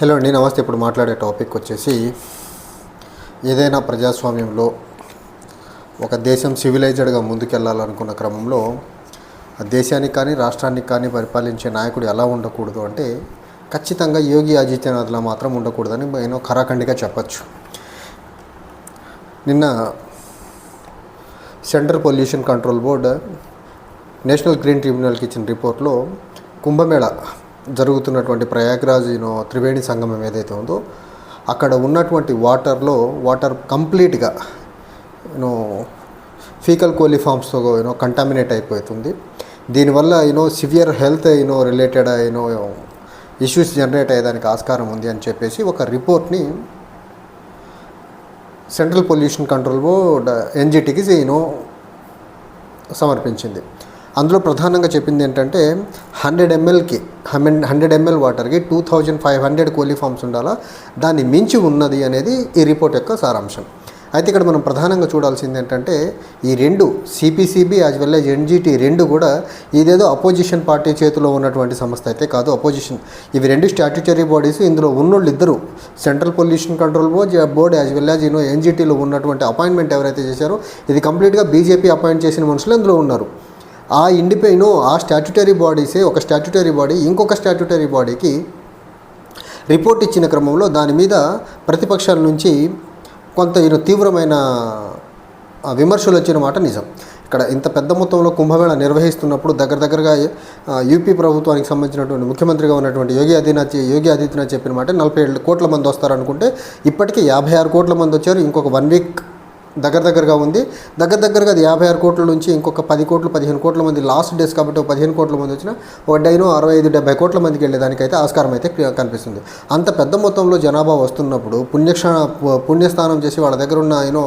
Hello అండి నమస్తే. ఇప్పుడు మాట్లాడే టాపిక్ వచ్చేసి ఏదైనా ప్రజాస్వామ్యంలో ఒక దేశం సివిలైజ్డ్గా ముందుకెళ్ళాలనుకున్న క్రమంలో ఆ దేశానికి కానీ రాష్ట్రానికి కానీ పరిపాలించే నాయకుడు ఎలా ఉండకూడదు అంటే ఖచ్చితంగా యోగి ఆదిత్యనాథ్లా మాత్రం ఉండకూడదని నేను ఖరాఖండిగా చెప్పచ్చు. నిన్న central pollution control board national green ట్రిబ్యునల్కి ఇచ్చిన రిపోర్ట్లో కుంభమేళ జరుగుతున్నటువంటి ప్రయాగ్రాజ్ త్రివేణి సంగమం ఏదైతే ఉందో అక్కడ ఉన్నటువంటి వాటర్లో వాటర్ కంప్లీట్గా యూనో ఫీకల్ కోలిఫామ్స్తో యూనో కంటామినేట్ అయిపోతుంది. దీనివల్ల you know severe health you know related you know issues generate అయ్యేదానికి ఆస్కారం ఉంది అని చెప్పేసి ఒక రిపోర్ట్ని సెంట్రల్ పొల్యూషన్ కంట్రోల్ బోర్డ్ ఎన్జిటికి యూనో సమర్పించింది. అందులో ప్రధానంగా చెప్పింది ఏంటంటే హండ్రెడ్ ఎంఎల్కి హండ్రెడ్ హండ్రెడ్ ఎంఎల్ వాటర్కి two thousand five hundred coliforms ఉండాలా? దాన్ని మించి ఉన్నది అనేది ఈ రిపోర్ట్ యొక్క సారాంశం. అయితే ఇక్కడ మనం ప్రధానంగా చూడాల్సింది ఏంటంటే ఈ రెండు CPCB as well as NGT రెండు కూడా ఇదేదో అపోజిషన్ పార్టీ చేతిలో ఉన్నటువంటి సంస్థ అయితే కాదు అపోజిషన్ ఇవి రెండు స్టాట్యుటరీ బాడీస్ ఇందులో ఉన్నోళ్ళు ఇద్దరు central pollution control board board as well as you know ఎన్జిటీలో ఉన్నటువంటి అపాయింట్మెంట్ ఎవరైతే చేశారో ఇది కంప్లీట్గా బీజేపీ అపాయింట్ చేసిన మనుషులు ఇందులో ఉన్నారు. ఆ ఇండిపెండ్ ఆ స్టాట్యుటరీ బాడీసే ఒక స్టాట్యుటరీ బాడీ ఇంకొక స్టాట్యుటరీ బాడీకి రిపోర్ట్ ఇచ్చిన క్రమంలో దాని మీద ప్రతిపక్షాల నుంచి కొంత ఈయన తీవ్రమైన విమర్శలు వచ్చిన మాట నిజం. ఇక్కడ ఇంత పెద్ద మొత్తంలో కుంభమేళ నిర్వహిస్తున్నప్పుడు దగ్గర దగ్గరగా యూపీ ప్రభుత్వానికి సంబంధించినటువంటి ముఖ్యమంత్రిగా ఉన్నటువంటి యోగి ఆదిత్యనాథ్ యోగి ఆదిత్యనాథ్ చెప్పిన మాట నలభై ఏడు కోట్ల మంది వస్తారనుకుంటే ఇప్పటికీ యాభై ఆరు కోట్ల మంది వచ్చారు. ఇంకొక వన్ వీక్ దగ్గర దగ్గరగా ఉంది. దగ్గర దగ్గరగా అది యాభై ఆరు కోట్ల నుంచి ఇంకొక పది కోట్లు పదిహేను కోట్ల మంది లాస్ట్ డేస్ కాబట్టి ఒక పదిహేను కోట్ల మంది వచ్చిన ఒక డైనో అరవై ఐదు డెబ్బై కోట్ల మందికి వెళ్ళేదానికైతే ఆస్కారం అయితే కనిపిస్తుంది. అంత పెద్ద మొత్తంలో జనాభా వస్తున్నప్పుడు పుణ్యక్ష పుణ్యస్నానం చేసి వాళ్ళ దగ్గర ఉన్న ఏనో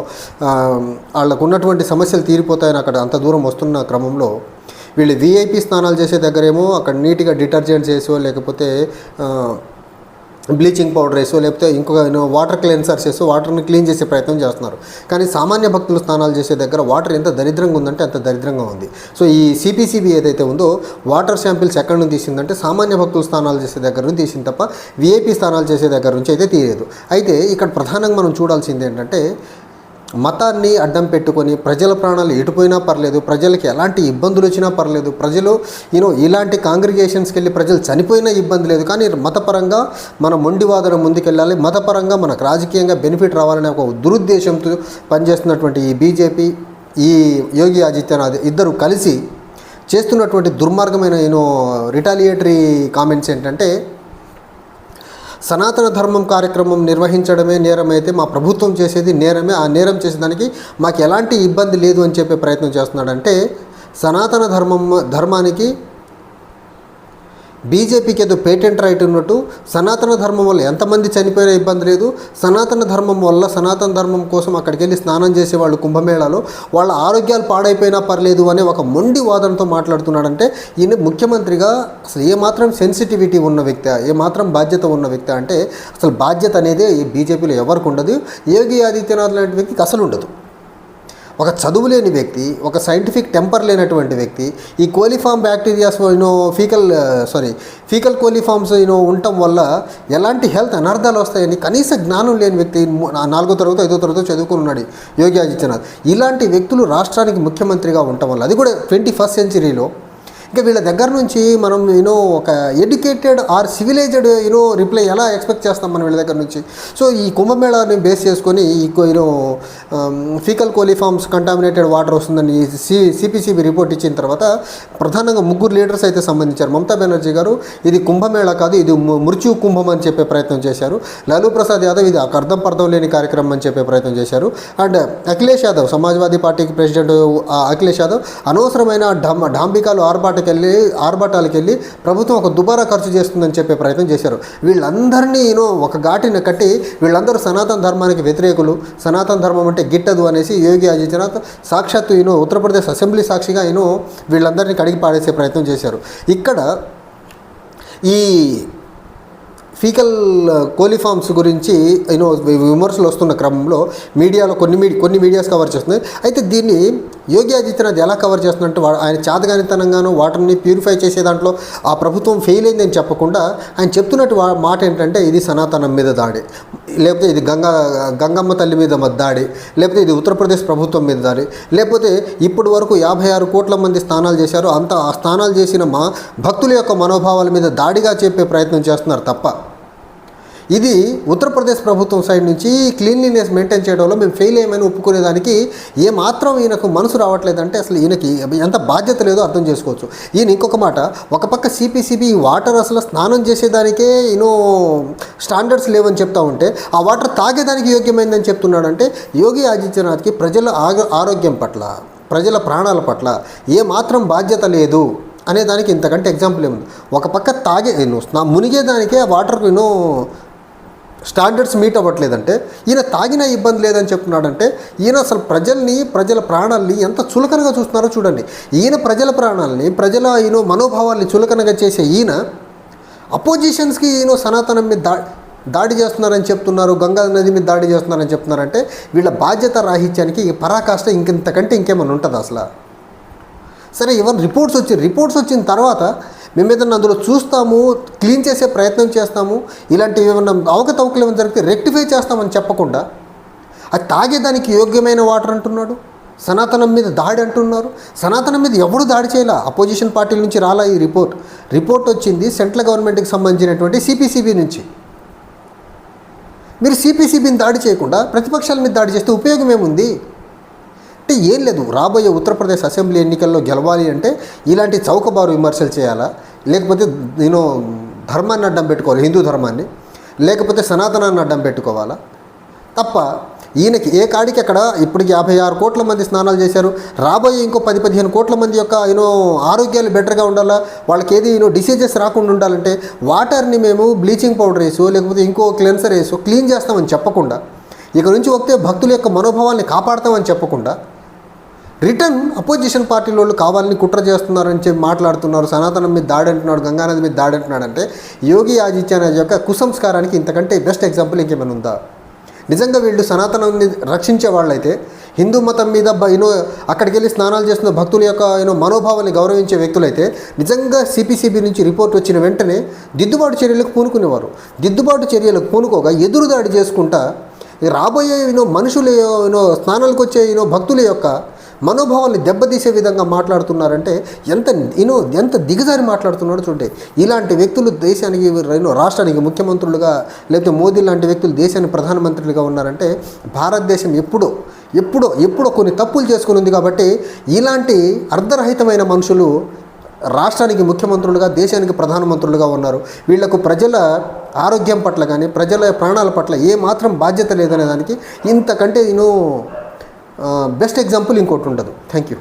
వాళ్ళకు ఉన్నటువంటి సమస్యలు తీరిపోతాయని అక్కడ అంత దూరం వస్తున్న క్రమంలో వీళ్ళు వీఐపీ స్నానాలు చేసే దగ్గరేమో అక్కడ నీట్గా డిటర్జెంట్స్ వేసో లేకపోతే బ్లీచింగ్ పౌడర్ వేసో లేకపోతే ఇంకొక వాటర్ క్లెన్సర్స్ వేసో వాటర్ని క్లీన్ చేసే ప్రయత్నం చేస్తున్నారు. కానీ సామాన్య భక్తులు స్నానాలు చేసే దగ్గర వాటర్ ఎంత దరిద్రంగా ఉందంటే అంత దరిద్రంగా ఉంది. సో ఈ సిపిసిబి ఏదైతే ఉందో వాటర్ శాంపిల్స్ ఎక్కడి నుంచి తీసిందంటే సామాన్య భక్తులు స్నానాలు చేసే దగ్గర నుంచి తీసింది తప్ప విఐపి స్నానాలు చేసే దగ్గర నుంచి అయితే తీయలేదు. అయితే ఇక్కడ ప్రధానంగా మనం చూడాల్సింది ఏంటంటే మతాన్ని అడ్డం పెట్టుకొని ప్రజల ప్రాణాలు ఎటుపోయినా పర్లేదు ప్రజలకి ఎలాంటి ఇబ్బందులు వచ్చినా పర్లేదు ప్రజలు యూనో ఇలాంటి కాంగ్రిగేషన్స్కి వెళ్ళి ప్రజలు చనిపోయినా ఇబ్బంది లేదు. కానీ మతపరంగా మన మొండివాదన ముందుకెళ్ళాలి. మతపరంగా మనకు రాజకీయంగా బెనిఫిట్ రావాలనే ఒక దురుద్దేశంతో పనిచేస్తున్నటువంటి ఈ బీజేపీ ఈ యోగి ఆదిత్యనాథ్ ఇద్దరు కలిసి చేస్తున్నటువంటి దుర్మార్గమైన యూనో రిటాలియేటరీ కామెంట్స్ ఏంటంటే సనాతన ధర్మం కార్యక్రమం నిర్వహించడమే నేరమైతే మా ప్రభుత్వం చేసేది నేరమే ఆ నేరం చేసేదానికి మాకు ఎలాంటి ఇబ్బంది లేదు అని చెప్పే ప్రయత్నం చేస్తున్నాడంటే సనాతన ధర్మం ధర్మానికి బీజేపీకి ఏదో పేటెంట్ రైట్ ఉన్నట్టు సనాతన ధర్మం వల్ల ఎంతమంది చనిపోయినా ఇబ్బంది లేదు. సనాతన ధర్మం వల్ల సనాతన ధర్మం కోసం అక్కడికి వెళ్ళి స్నానం చేసేవాళ్ళు కుంభమేళాలో వాళ్ళ ఆరోగ్యాలు పాడైపోయినా పర్లేదు అనే ఒక మొండి వాదనతో మాట్లాడుతున్నాడంటే ఈయన ముఖ్యమంత్రిగా అసలు ఏమాత్రం సెన్సిటివిటీ ఉన్న వ్యక్తి ఏమాత్రం బాధ్యత ఉన్న వ్యక్తి అంటే అసలు బాధ్యత అనేది ఈ బీజేపీలో ఎవరికి ఉండదు. యోగి ఆదిత్యనాథ్ లాంటి వ్యక్తికి అసలు ఉండదు. ఒక చదువు లేని వ్యక్తి ఒక సైంటిఫిక్ టెంపర్ లేనటువంటి వ్యక్తి ఈ coliform bacterias you know faecal sorry faecal coliforms you know ఉండటం వల్ల ఎలాంటి హెల్త్ అనర్థాలు వస్తాయని కనీస జ్ఞానం లేని వ్యక్తి నాలుగో తరగతి ఐదో తరగతి చదువుకుని ఉన్నాడు యోగి ఆదిత్యనాథ్. ఇలాంటి వ్యక్తులు రాష్ట్రానికి ముఖ్యమంత్రిగా ఉండటం వల్ల అది కూడా ట్వంటీ ఫస్ట్ సెంచరీలో ఇంకా వీళ్ళ దగ్గర నుంచి మనం యూనో ఒక educated or civilised you know reply ఎలా ఎక్స్పెక్ట్ చేస్తాం మనం వీళ్ళ దగ్గర నుంచి? సో ఈ కుంభమేళాని బేస్ చేసుకొని ఈ you know faecal coliforms contaminated water వస్తుందని సి సిపిసిబి రిపోర్ట్ ఇచ్చిన తర్వాత ప్రధానంగా ముగ్గురు లీడర్స్ అయితే సంబంధించారు. మమతా బెనర్జీ గారు ఇది కుంభమేళా కాదు ఇది మృత్యు కుంభం అని చెప్పే ప్రయత్నం చేశారు. లాలూ ప్రసాద్ యాదవ్ ఇది అర్థం పర్థం లేని కార్యక్రమం అని చెప్పే ప్రయత్నం చేశారు. అండ్ అఖిలేష్ యాదవ్ సమాజ్వాదీ పార్టీకి ప్రెసిడెంట్ అఖిలేష్ యాదవ్ అనవసరమైన డాం డాంబికాలు ఆర్భాటకి వెళ్ళి ఆర్భాటాలకు వెళ్ళి ప్రభుత్వం ఒక దుబారా ఖర్చు చేస్తుందని చెప్పే ప్రయత్నం చేశారు. వీళ్ళందరినీ ఈయన ఒక ఘాటిన కట్టి వీళ్ళందరూ సనాతన ధర్మానికి వ్యతిరేకులు. సనాతన ధర్మం అంటే గిట్టదు అనేసి యోగి ఆదిత్యనాథ్ సాక్షాత్తు ఈయన ఉత్తరప్రదేశ్ అసెంబ్లీ సాక్షిగా ఈయన వీళ్ళందరినీ కడిగి పాడేసే ప్రయత్నం చేశారు. ఇక్కడ ఈ ఫీకల్ కోలిఫామ్స్ గురించి యూనో విమర్శలు వస్తున్న క్రమంలో మీడియాలో కొన్ని మీడి కొన్ని మీడియాస్ కవర్ చేస్తున్నాయి. అయితే దీన్ని యోగి ఆదిత్యనాథ్ ఎలా కవర్ చేస్తున్నట్టు ఆయన చేతగానితనంగాను వాటర్ని ప్యూరిఫై చేసే దాంట్లో ఆ ప్రభుత్వం ఫెయిల్ అయిందని చెప్పకుండా ఆయన చెప్తున్నట్టు మాట ఏంటంటే ఇది సనాతనం మీద దాడి. లేకపోతే ఇది గంగా గంగమ్మ తల్లి మీద దాడి. లేకపోతే ఇది ఉత్తరప్రదేశ్ ప్రభుత్వం మీద దాడి. లేకపోతే ఇప్పటి వరకు యాభై ఆరు కోట్ల మంది స్నానాలు చేశారు. అంత ఆ స్నానాలు చేసిన మా భక్తుల యొక్క మనోభావాల మీద దాడిగా చెప్పే ప్రయత్నం చేస్తున్నారు తప్ప. ఇది ఉత్తరప్రదేశ్ ప్రభుత్వం సైడ్ నుంచి క్లీన్లీనెస్ మెయింటైన్ చేయడంలో మేము ఫెయిల్ అయ్యామని ఒప్పుకునేదానికి ఏ మాత్రం ఈయనకు మనసు రావట్లేదంటే అసలు ఈయనకి ఎంత బాధ్యత లేదో అర్థం చేసుకోవచ్చు. ఈయన ఇంకొక మాట ఒక పక్క సిపిసిబి ఈ వాటర్ అసలు స్నానం చేసేదానికే యూనో స్టాండర్డ్స్ లేవని చెప్తా ఉంటే ఆ వాటర్ తాగేదానికి యోగ్యమైందని చెప్తున్నాడంటే యోగి ఆదిత్యనాథ్కి ప్రజల ఆరోగ్యం పట్ల ప్రజల ప్రాణాల పట్ల ఏ మాత్రం బాధ్యత లేదు అనే దానికి ఇంతకంటే ఎగ్జాంపుల్ ఏముంది? ఒక పక్క తాగే నువ్వు స్నా మునిగేదానికే ఆ water you know standards meet అవ్వట్లేదంటే ఈయన తాగిన ఇబ్బంది లేదని చెప్తున్నాడంటే ఈయన అసలు ప్రజల్ని ప్రజల ప్రాణాల్ని ఎంత చులకనగా చూస్తున్నారో చూడండి. ఈయన ప్రజల ప్రాణాలని ప్రజల ఈయన మనోభావాల్ని చులకనగా చేసే ఈయన అపోజిషన్స్కి ఈయన సనాతనం మీద దా దాడి చేస్తున్నారని చెప్తున్నారు గంగా నది మీద దాడి చేస్తున్నారని చెప్తున్నారంటే వీళ్ళ బాధ్యత రాహిత్యానికి ఈ పరాకాష్ట ఇంకెంతకంటే ఇంకేమైనా ఉంటుంది అసలు? సరే ఇవన్నీ రిపోర్ట్స్ వచ్చి రిపోర్ట్స్ వచ్చిన తర్వాత మేము అందులో చూస్తాము క్లీన్ చేసే ప్రయత్నం చేస్తాము ఇలాంటివి ఏమన్నా అవకతవకలు ఏమైనా జరిగితే రెక్టిఫై చేస్తామని చెప్పకుండా అది తాగేదానికి యోగ్యమైన వాటర్ అంటున్నాడు సనాతనం మీద దాడి అంటున్నారు. సనాతనం మీద ఎవడు దాడి చేయాల? అపోజిషన్ పార్టీల నుంచి రాలా ఈ రిపోర్ట్? రిపోర్ట్ వచ్చింది సెంట్రల్ గవర్నమెంట్కి సంబంధించినటువంటి సిపిసిబి నుంచి. మీరు సిపిసిబిని దాడి చేయకుండా ప్రతిపక్షాల మీద దాడి చేస్తే ఉపయోగం ఏముంది? అంటే ఏం లేదు. రాబోయే ఉత్తరప్రదేశ్ అసెంబ్లీ ఎన్నికల్లో గెలవాలి అంటే ఇలాంటి చౌకబారు విమర్శలు చేయాలా? లేకపోతే నేను ధర్మాన్ని అడ్డం పెట్టుకోవాలి హిందూ ధర్మాన్ని. లేకపోతే సనాతనాన్ని అడ్డం పెట్టుకోవాలా? తప్ప ఈయనకి ఏ కాడికి అక్కడ ఇప్పటికి యాభై ఆరు కోట్ల మంది స్నానాలు చేశారు. రాబోయే ఇంకో పది పదిహేను కోట్ల మంది యొక్క యూనో ఆరోగ్యాలు బెటర్గా ఉండాలా? వాళ్ళకి ఏది యూనో డిసీజెస్ రాకుండా ఉండాలంటే వాటర్ని మేము బ్లీచింగ్ పౌడర్ వేసో లేకపోతే ఇంకో క్లెన్సర్ వేసో క్లీన్ చేస్తామని చెప్పకుండా ఇక నుంచి వస్తే భక్తుల యొక్క మనోభావాల్ని కాపాడతామని చెప్పకుండా రిటర్న్ అపోజిషన్ పార్టీ వాళ్ళు కావాలని కుట్ర చేస్తున్నారని చెప్పి మాట్లాడుతున్నారు. సనాతనం మీద దాడి అంటున్నాడు గంగానది మీద దాడి అంటున్నాడు అంటే యోగి ఆదిత్యనాథ్ యొక్క కుసంస్కారానికి ఇంతకంటే బెస్ట్ ఎగ్జాంపుల్ ఇంకేమైనా ఉందా? నిజంగా వీళ్ళు సనాతనాన్ని రక్షించే వాళ్ళైతే హిందూ మతం మీద బ- యూనో అక్కడికి వెళ్ళి స్నానాలు చేస్తున్న భక్తుల యొక్క యూనో మనోభావాన్ని గౌరవించే వ్యక్తులైతే నిజంగా సిపిసిబి నుంచి రిపోర్ట్ వచ్చిన వెంటనే దిద్దుబాటు చర్యలకు పూనుకునేవారు. దిద్దుబాటు చర్యలకు పూనుకోగా ఎదురుదాడి చేసుకుంటా రాబోయే యూనో మనుషుల యూనో స్నానాలకు వచ్చే యూనో భక్తుల యొక్క మనోభావాల్ని దెబ్బతీసే విధంగా మాట్లాడుతున్నారంటే ఎంత యూనో ఎంత దిగజారి మాట్లాడుతున్నాడో చూడండి. ఇలాంటి వ్యక్తులు దేశానికి రాష్ట్రానికి ముఖ్యమంత్రులుగా లేకపోతే మోదీ లాంటి వ్యక్తులు దేశానికి ప్రధానమంత్రులుగా ఉన్నారంటే భారతదేశం ఎప్పుడో ఎప్పుడో ఎప్పుడో కొన్ని తప్పులు చేసుకుని ఉంది కాబట్టి ఇలాంటి అర్ధరహితమైన మనుషులు రాష్ట్రానికి ముఖ్యమంత్రులుగా దేశానికి ప్రధానమంత్రులుగా ఉన్నారు. వీళ్ళకు ప్రజల ఆరోగ్యం పట్ల కానీ ప్రజల ప్రాణాల పట్ల ఏ మాత్రం బాధ్యత లేదనే దానికి ఇంతకంటే నేను బెస్ట్ ఎగ్జాంపుల్ ఇంకోటి ఉండదు. Thank you